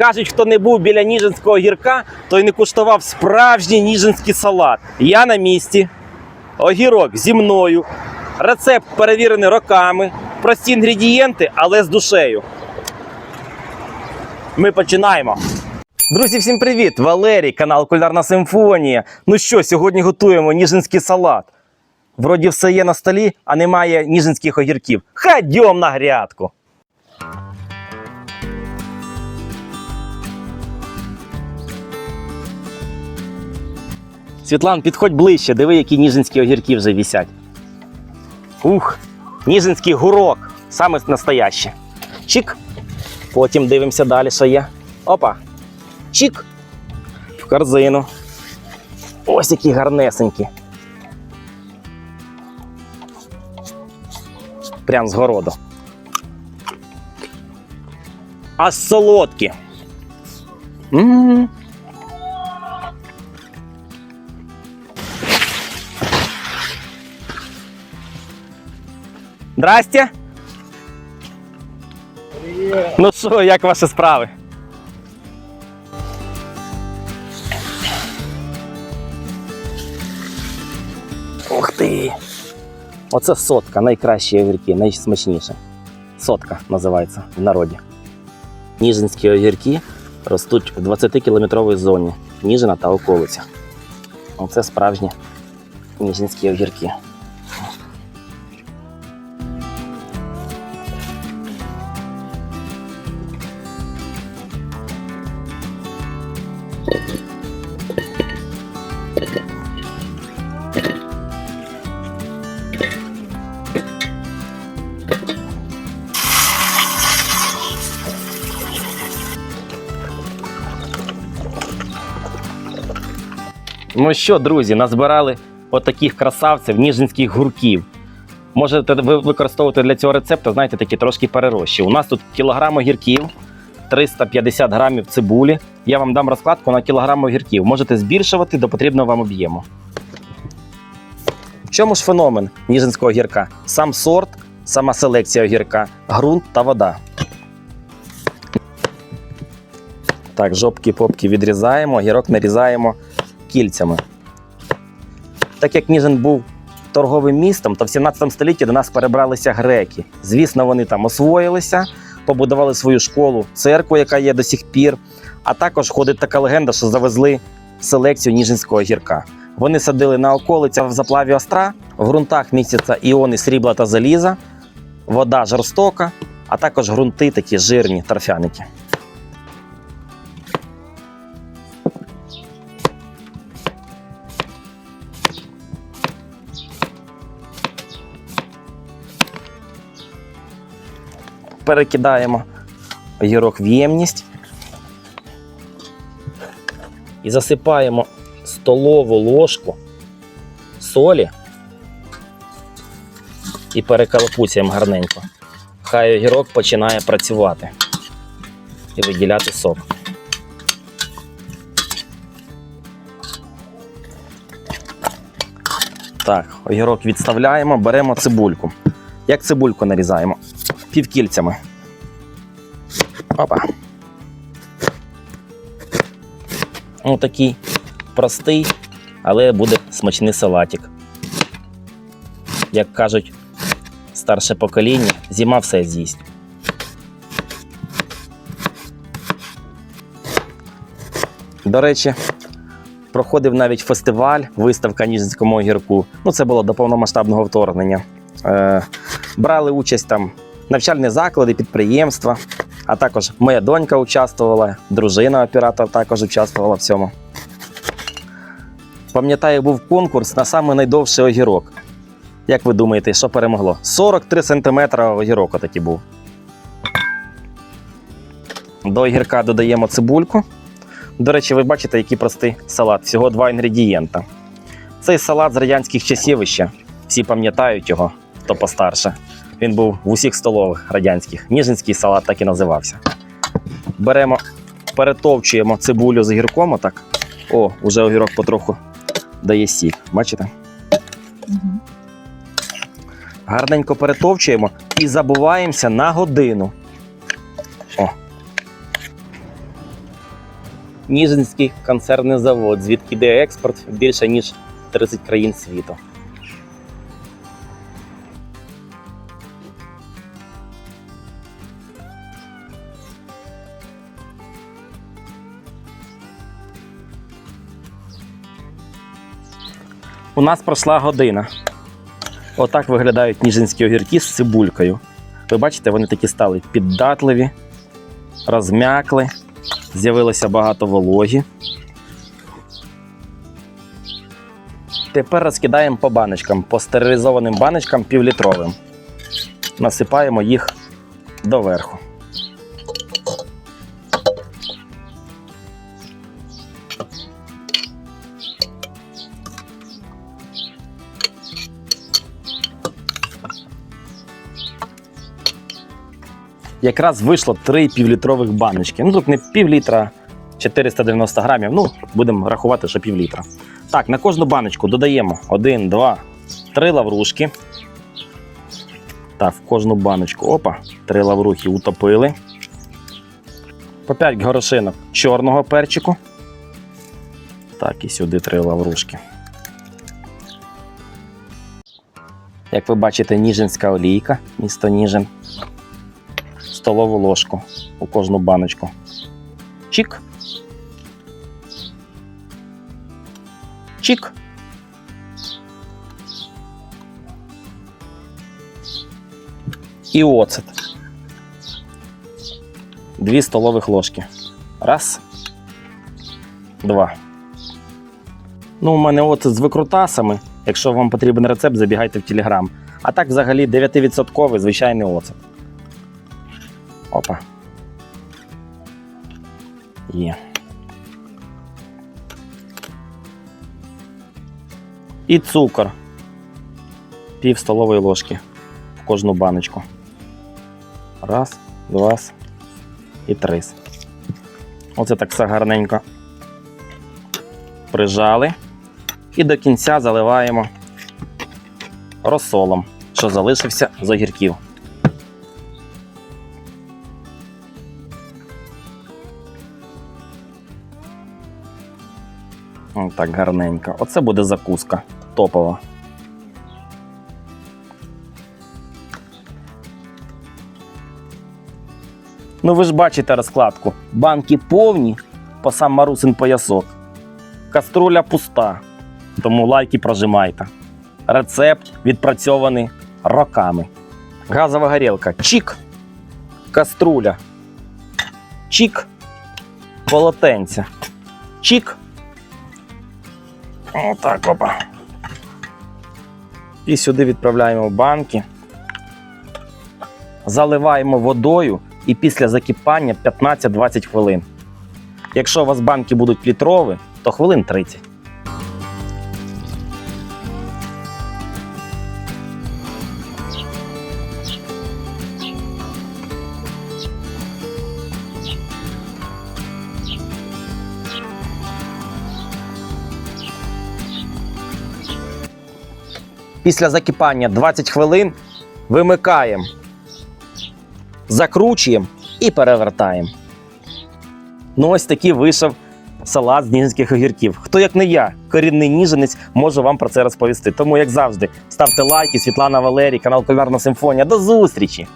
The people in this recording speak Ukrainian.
Кажуть, хто не був біля Ніжинського гірка, той не куштував справжній ніжинський салат. Я на місці. Огірок зі мною. Рецепт перевірений роками. Прості інгредієнти, але з душею. Ми починаємо. Друзі, всім привіт! Валерій, канал Кулінарна Симфонія. Ну що, сьогодні готуємо ніжинський салат. Вроді все є на столі, а немає ніжинських огірків. Ходьом на грядку. Світлан, підходь ближче, диви, які ніжинські огірки вже вісять. Ух, ніжинський гурок. Саме настояще. Чик. Потім дивимося далі, що є. Опа. Чик. В корзину. Ось які гарнесенькі. Прям з городу. Аж солодкі. М. Здрасте. Ну що, як ваші справи? Ух ти! Оце сотка, найкращі огірки, найсмачніше. Сотка називається в народі. Ніжинські огірки ростуть в 20-кілометровій зоні Ніжина та околиця. Оце справжні ніжинські огірки. Ну що, друзі, назбирали отаких красавців ніжинських гурків. Можете ви використовувати для цього рецепту, знаєте, такі трошки перерощі. У нас тут кілограм огірків, 350 грамів цибулі. Я вам дам розкладку на кілограм огірків. Можете збільшувати до потрібного вам об'єму. В чому ж феномен ніжинського огірка? Сам сорт, сама селекція огірка, ґрунт та вода. Так, жопки попки відрізаємо, огірок нарізаємо кільцями. Так як Ніжин був торговим містом, то в 17 столітті до нас перебралися греки. Звісно, вони там освоїлися, побудували свою школу, церкву, яка є до сих пір. А також ходить така легенда, що завезли селекцію Ніжинського гірка. Вони садили на околицях в заплаві остра, в ґрунтах містяться іони срібла та заліза, вода жорстока, а також ґрунти такі жирні торфяники. Перекидаємо огірок в ємність і засипаємо столову ложку солі і перекалапуцяємо гарненько. Хай огірок починає працювати і виділяти сок. Так, огірок відставляємо, беремо цибульку. Як цибульку нарізаємо? Півкільцями. Опа. Ось такий простий, але буде смачний салатик. Як кажуть старше покоління, зима все з'їсть. До речі, проходив навіть фестиваль, виставка Ніжинському огірку. Ну, це було до повномасштабного вторгнення. Е, брали участь там навчальні заклади, підприємства, а також моя донька участвувала, дружина оператор також участвувала в цьому. Пам'ятаю, був конкурс на саме найдовший огірок. Як ви думаєте, що перемогло? 43 см огірок отакий був. До огірка додаємо цибульку. До речі, ви бачите, який простий салат. Всього два інгредієнта. Цей салат з радянських часів іще. Всі пам'ятають його, хто постарше. Він був в усіх столових радянських. Ніжинський салат так і називався. Беремо, перетовчуємо цибулю з огірком. Отак. О, вже огірок потроху дає сік. Бачите? Гарненько перетовчуємо і забуваємося на годину. О. Ніжинський концерний завод, звідки йде експорт більше ніж 30 країн світу. У нас пройшла година. Отак виглядають ніжинські огірки з цибулькою. Ви бачите, вони такі стали піддатливі, розм'якли, з'явилося багато вологі. Тепер розкидаємо по баночкам, по стерилізованим баночкам півлітровим. Насипаємо їх доверху. Якраз вийшло три півлітрових баночки. Ну тут не півлітра, 490 грамів. Ну, будемо рахувати, що півлітра. Так, на кожну баночку додаємо 1, 2, 3 лаврушки. Так, в кожну баночку. Опа, 3 лаврухи утопили. По 5 горошинок чорного перчику. Так, і сюди 3 лаврушки. Як ви бачите, ніжинська олійка, місто Ніжин. Столову ложку у кожну баночку. Чік. Чік. І оцет. Дві столових ложки. Раз. Два. Ну, у мене оцет з викрутасами. Якщо вам потрібен рецепт, забігайте в Телеграм. А так, взагалі, 9% звичайний оцет. Опа. Є. І цукор. Пів столової ложки в кожну баночку. Раз, два і три. Оце так все гарненько прижали. І до кінця заливаємо розсолом, що залишився з огірків. Так гарненько. Оце буде закуска топова. Ну ви ж бачите розкладку. Банки повні по сам марусин поясок. Каструля пуста. Тому лайки прожимайте. Рецепт відпрацьований роками. Газова горілка. Чік. Каструля. Чік. Полотенця. Чік. Отак опа. І сюди відправляємо банки. Заливаємо водою і після закипання 15-20 хвилин. Якщо у вас банки будуть літрові, то хвилин 30. Після закипання 20 хвилин вимикаємо, закручуємо і перевертаємо. Ну, ось такий вийшов салат з ніжинських огірків. Хто, як не я, корінний ніженець, можу вам про це розповісти. Тому, як завжди, ставте лайки, Світлана Валерій, канал Кулінарна Симфонія. До зустрічі!